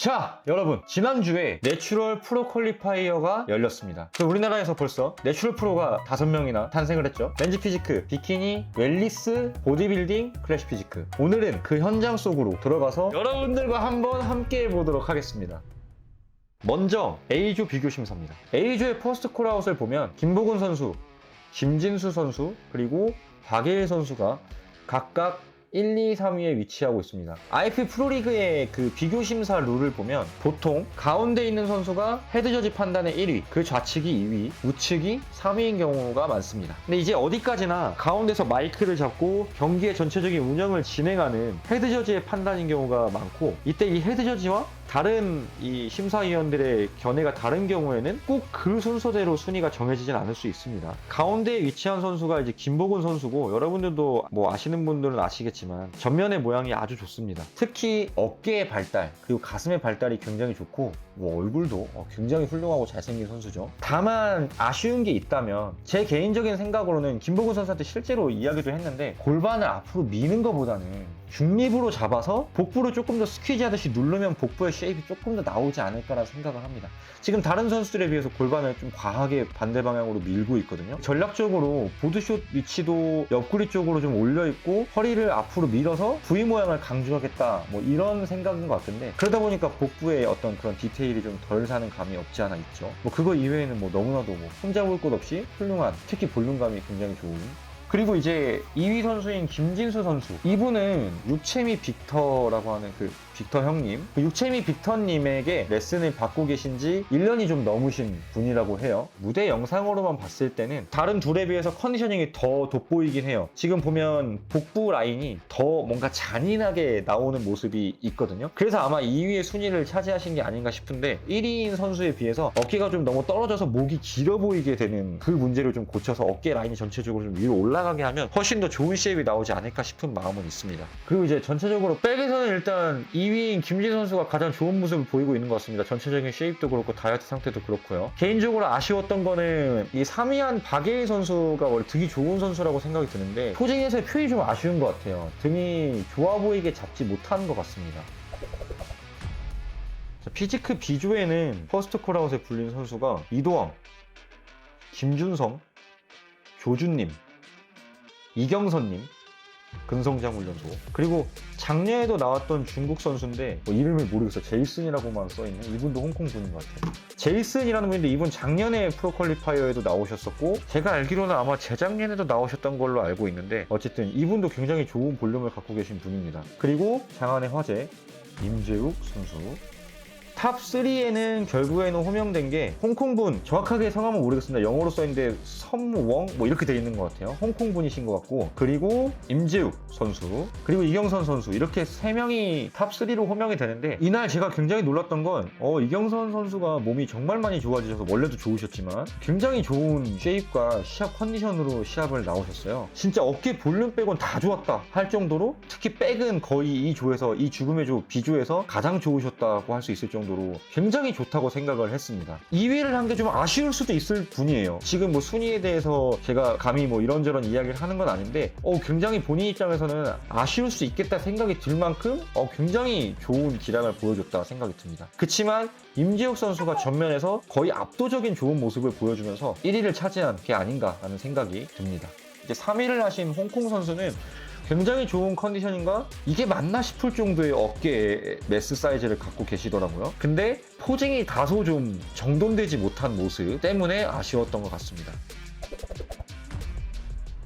자, 여러분. 지난주에 내추럴 프로 퀄리파이어가 열렸습니다. 그래서 우리나라에서 벌써 내추럴 프로가 5명이나 탄생을 했죠. 렌즈 피지크, 비키니, 웰리스, 보디빌딩, 클래시 피지크. 오늘은 그 현장 속으로 들어가서 여러분들과 한번 함께 해보도록 하겠습니다. 먼저 A조 비교 심사입니다. A조의 퍼스트 콜아웃을 보면 김보근 선수, 김진수 선수, 그리고 박예일 선수가 각각 1, 2, 3위에 위치하고 있습니다. IP 프로리그의 그 비교 심사 룰을 보면 보통 가운데 있는 선수가 헤드저지 판단의 1위, 그 좌측이 2위, 우측이 3위인 경우가 많습니다. 근데 이제 어디까지나 가운데서 마이크를 잡고 경기의 전체적인 운영을 진행하는 헤드저지의 판단인 경우가 많고 이때 이 헤드저지와 다른 이 심사위원들의 견해가 다른 경우에는 꼭 그 순서대로 순위가 정해지진 않을 수 있습니다. 가운데에 위치한 선수가 이제 김보근 선수고 여러분들도 뭐 아시는 분들은 아시겠지만 전면의 모양이 아주 좋습니다. 특히 어깨의 발달 그리고 가슴의 발달이 굉장히 좋고 뭐 얼굴도 어, 굉장히 훌륭하고 잘생긴 선수죠. 다만 아쉬운 게 있다면 제 개인적인 생각으로는 김보근 선수한테 실제로 이야기도 했는데 골반을 앞으로 미는 것보다는 중립으로 잡아서 복부를 조금 더 스퀴즈 하듯이 누르면 복부의 쉐입이 조금 더 나오지 않을까라는 생각을 합니다. 지금 다른 선수들에 비해서 골반을 좀 과하게 반대 방향으로 밀고 있거든요. 전략적으로 보드숏 위치도 옆구리 쪽으로 좀 올려 있고 허리를 앞으로 밀어서 V 모양을 강조하겠다. 뭐 이런 생각인 것 같은데 그러다 보니까 복부에 어떤 그런 디테일 이 좀 덜 사는 감이 없지 않아 있죠. 뭐 그거 이외에는 뭐 너무나도 뭐 흠잡을 것 없이 훌륭한 특히 볼륨감이 굉장히 좋은 그리고 이제 2위 선수인 김진수 선수. 이분은 유채미 빅터라고 하는 그 빅터 형님. 그 유채미 빅터님에게 레슨을 받고 계신 지 1년이 좀 넘으신 분이라고 해요. 무대 영상으로만 봤을 때는 다른 둘에 비해서 컨디셔닝이 더 돋보이긴 해요. 지금 보면 복부 라인이 더 뭔가 잔인하게 나오는 모습이 있거든요. 그래서 아마 2위의 순위를 차지하신 게 아닌가 싶은데 1위인 선수에 비해서 어깨가 좀 너무 떨어져서 목이 길어 보이게 되는 그 문제를 좀 고쳐서 어깨 라인이 전체적으로 좀 위로 올라가게 하면 훨씬 더 좋은 쉐입이 나오지 않을까 싶은 마음은 있습니다. 그리고 이제 전체적으로 백에서는 일단 2위 인 김진 선수가 가장 좋은 모습을 보이고 있는 것 같습니다. 전체적인 쉐입도 그렇고 다이어트 상태도 그렇고요. 개인적으로 아쉬웠던 거는 이 3위한 박예희 선수가 원래 등이 좋은 선수라고 생각이 드는데 포징에서의 표현이 좀 아쉬운 것 같아요. 등이 좋아 보이게 잡지 못하는 것 같습니다. 자, 피지크 B조에는 퍼스트 콜아웃에 불린 선수가 이도왕, 김준성, 조준님, 이경선님, 근성장 훈련소 그리고 작년에도 나왔던 중국 선수인데 뭐 이름을 모르겠어. 제이슨이라고만 써있는 이분도 홍콩 분인 것 같아요 제이슨이라는 분인데 이분 작년에 프로퀄리파이어에도 나오셨었고 제가 알기로는 아마 재작년에도 나오셨던 걸로 알고 있는데 어쨌든 이분도 굉장히 좋은 볼륨을 갖고 계신 분입니다. 그리고 장안의 화제 임재욱 선수 탑 3에는 결국에는 호명된 게 홍콩분 정확하게 성함은 모르겠습니다. 영어로 써있는데 섬웡 뭐 이렇게 돼 있는 것 같아요. 홍콩분이신 것 같고 그리고 임재욱 선수 그리고 이경선 선수 이렇게 세 명이 탑 3로 호명이 되는데 이날 제가 굉장히 놀랐던 건 어, 이경선 선수가 몸이 정말 많이 좋아지셔서 원래도 좋으셨지만 굉장히 좋은 쉐입과 시합 컨디션으로 시합을 나오셨어요. 진짜 어깨 볼륨 빼곤 다 좋았다 할 정도로 특히 백은 거의 이 조에서 이 죽음의 조 B조에서 가장 좋으셨다고 할 수 있을 정도 로 굉장히 좋다고 생각을 했습니다. 2위를 한 게 좀 아쉬울 수도 있을 분이에요. 지금 뭐 순위에 대해서 제가 감히 뭐 이런저런 이야기를 하는 건 아닌데 어, 굉장히 본인 입장에서는 아쉬울 수 있겠다 생각이 들 만큼 어, 굉장히 좋은 기량을 보여줬다 생각이 듭니다. 그치만 임지혁 선수가 전면에서 거의 압도적인 좋은 모습을 보여주면서 1위를 차지한 게 아닌가라는 생각이 듭니다. 이제 3위를 하신 홍콩 선수는 굉장히 좋은 컨디션인가? 이게 맞나 싶을 정도의 어깨 메스 사이즈를 갖고 계시더라고요. 근데 포징이 다소 좀 정돈되지 못한 모습 때문에 아쉬웠던 것 같습니다.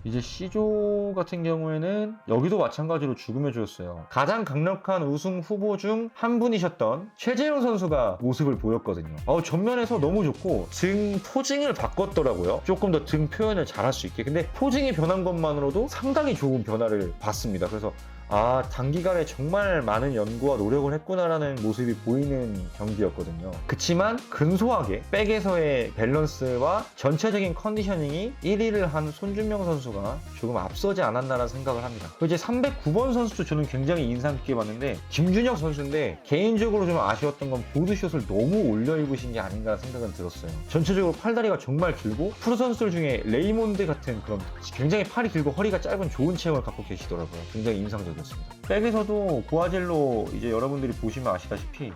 이제 C조 같은 경우에는 여기도 마찬가지로 죽음의 조였어요. 가장 강력한 우승 후보 중 한 분이셨던 최재형 선수가 모습을 보였거든요. 어, 전면에서 너무 좋고 등 포징을 바꿨더라고요. 조금 더 등 표현을 잘할 수 있게. 근데 포징이 변한 것만으로도 상당히 좋은 변화를 봤습니다. 그래서 아, 단기간에 정말 많은 연구와 노력을 했구나라는 모습이 보이는 경기였거든요. 그치만 근소하게 백에서의 밸런스와 전체적인 컨디셔닝이 1위를 한 손준명 선수가 조금 앞서지 않았나라는 생각을 합니다. 이제 309번 선수도 저는 굉장히 인상 깊게 봤는데 김준혁 선수인데 개인적으로 좀 아쉬웠던 건 보드숏을 너무 올려 입으신 게 아닌가 생각은 들었어요. 전체적으로 팔다리가 정말 길고 프로 선수들 중에 레이몬드 같은 그런 굉장히 팔이 길고 허리가 짧은 좋은 체형을 갖고 계시더라고요. 굉장히 인상적이었 습니다. 백에서도 고아젤로 이제 여러분들이 보시면 아시다시피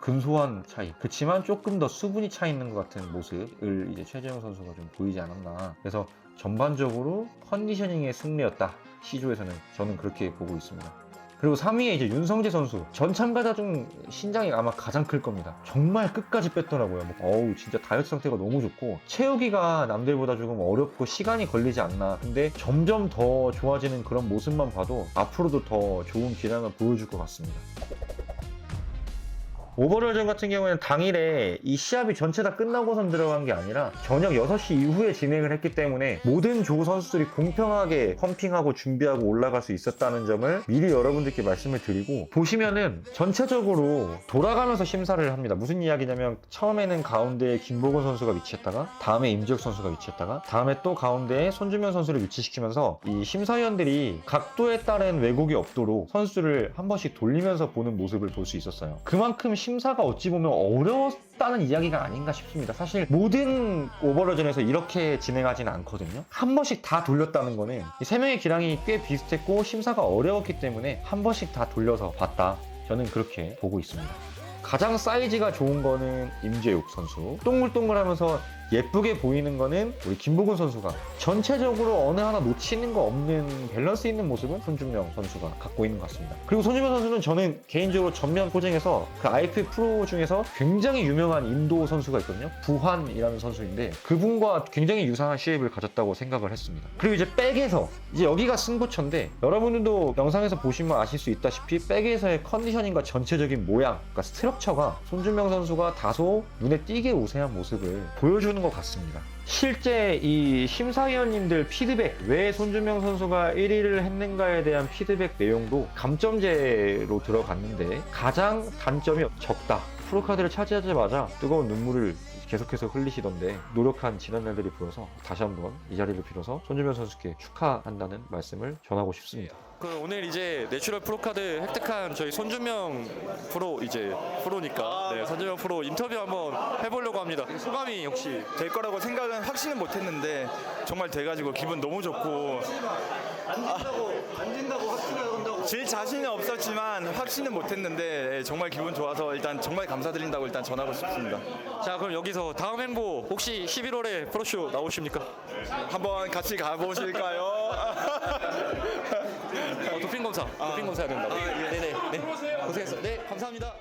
근소한 차이. 그치만 조금 더 수분이 차 있는 것 같은 모습을 이제 최재형 선수가 좀 보이지 않았나. 그래서 전반적으로 컨디셔닝의 승리였다. C조에서는 저는 그렇게 보고 있습니다. 그리고 3위에 이제 윤성재 선수 전 참가자 중 신장이 아마 가장 클 겁니다. 정말 끝까지 뺐더라고요. 뭐, 어우 진짜 다이어트 상태가 너무 좋고 채우기가 남들보다 조금 어렵고 시간이 걸리지 않나. 근데 점점 더 좋아지는 그런 모습만 봐도 앞으로도 더 좋은 기량을 보여줄 것 같습니다. 오버롤전 같은 경우에는 당일에 이 시합이 전체 다 끝나고선 들어간 게 아니라 저녁 6시 이후에 진행을 했기 때문에 모든 조 선수들이 공평하게 펌핑하고 준비하고 올라갈 수 있었다는 점을 미리 여러분들께 말씀을 드리고 보시면은 전체적으로 돌아가면서 심사를 합니다. 무슨 이야기냐면 처음에는 가운데에 김보건 선수가 위치했다가 다음에 임지혁 선수가 위치했다가 다음에 또 가운데에 손주면 선수를 위치시키면서 이 심사위원들이 각도에 따른 왜곡이 없도록 선수를 한 번씩 돌리면서 보는 모습을 볼 수 있었어요. 그만큼 심사가 어찌 보면 어려웠다는 이야기가 아닌가 싶습니다. 사실 모든 오버러전에서 이렇게 진행하지는 않거든요. 한 번씩 다 돌렸다는 거는 이세 명의 기량이 꽤 비슷했고 심사가 어려웠기 때문에 한 번씩 다 돌려서 봤다. 저는 그렇게 보고 있습니다. 가장 사이즈가 좋은 거는 임재욱 선수. 동글동글하면서 예쁘게 보이는 거는 우리 김보근 선수가 전체적으로 어느 하나 놓치는 거 없는 밸런스 있는 모습은 손준명 선수가 갖고 있는 것 같습니다. 그리고 손준명 선수는 저는 개인적으로 전면 포징에서 그 IF 프로 중에서 굉장히 유명한 인도 선수가 있거든요. 부환이라는 선수인데 그분과 굉장히 유사한 쉐입을 가졌다고 생각을 했습니다. 그리고 이제 백에서 이제 여기가 승부처인데 여러분들도 영상에서 보시면 아실 수 있다시피 백에서의 컨디셔닝과 전체적인 모양, 그러니까 스트럭처가 손준명 선수가 다소 눈에 띄게 우세한 모습을 보여주는 것 같습니다. 실제 이 심사위원님들 피드백 왜 손준명 선수가 1위를 했는가에 대한 피드백 내용도 감점제로 들어갔는데 가장 단점이 적다. 프로카드를 차지하자마자 뜨거운 눈물을 계속해서 흘리시던데 노력한 지난날들이 보여서 다시 한번 이 자리를 빌어서 손준명 선수께 축하한다는 말씀을 전하고 싶습니다. 그 오늘 이제 내추럴 프로카드 획득한 저희 손준명 프로 이제 프로니까 네 손준명 프로 인터뷰 한번 해보려고 합니다. 소감이 혹시 될 거라고 생각은 확신은 못 했는데 정말 돼가지고 기분 너무 좋고 질 자신은 없었지만 확신은 못 했는데 정말 기분 좋아서 일단 정말 감사드린다고 일단 전하고 싶습니다 자 그럼 여기서 다음 행보 혹시 11월에 프로쇼 나오십니까? 한번 같이 가보실까요? 어, 도핑 검사 도핑 검사 해야 된다고. 아, 예. 네네 네 고생했어. 네 감사합니다.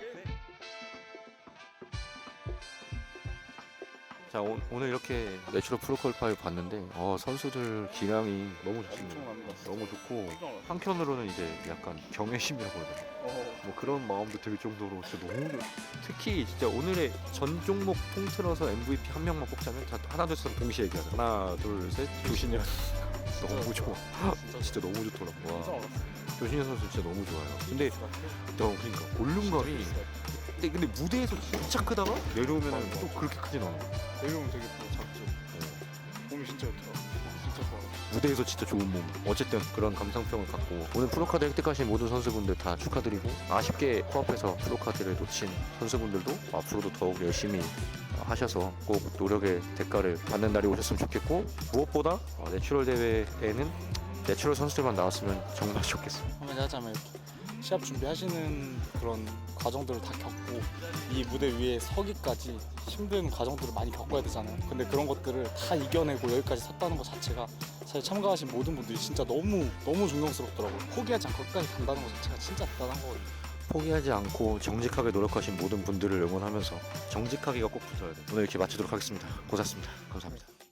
자 오, 늘 이렇게 내추럴 프로퀄파이 봤는데 어, 선수들 기량이 너무 좋습니다. 너무 좋고 한편으로는 이제 약간 경외심이라고 해야 되나? 뭐 그런 마음도 들 정도로 진짜 너무 좋- 특히 진짜 오늘의 전 종목 통틀어서 MVP 한 명만 뽑자면 자, 하나 둘셋 동시에 얘기하자. 하나 둘셋 조신현 너무 좋아. 진짜 너무 좋더라고. 와. 조신현 선수 진짜 너무 좋아요. 근데 너 그러니까 볼륨감이 근데, 근데 무대에서 진짜 크다가 내려오면 또 그렇게 크진 않아. 내려오면 되게 또 작죠. 몸이 진짜 좋더라. 진짜 좋아. 무대에서 진짜 좋은 몸. 어쨌든 그런 감상평을 갖고 오늘 프로카드 획득하신 모든 선수분들 다 축하드리고 아쉽게 코앞에서 프로카드를 놓친 선수분들도 앞으로도 더욱 열심히 하셔서 꼭 노력의 대가를 받는 날이 오셨으면 좋겠고 무엇보다 어, 내추럴 대회에는 내추럴 선수들만 나왔으면 정말 좋겠어요. 한마디 하자면 이렇게 시합 준비하시는 그런 과정들을 다 겪고 이 무대 위에 서기까지 힘든 과정들을 많이 겪어야 되잖아요. 근데 그런 것들을 다 이겨내고 여기까지 섰다는 것 자체가 사실 참가하신 모든 분들이 진짜 너무 너무 존경스럽더라고요. 포기하지 않고 끝까지 간다는 것 자체가 진짜 대단한 거거든요. 포기하지 않고 정직하게 노력하신 모든 분들을 응원하면서 정직하기가 꼭 붙어야 돼. 오늘 이렇게 마치도록 하겠습니다. 고생하셨습니다. 감사합니다.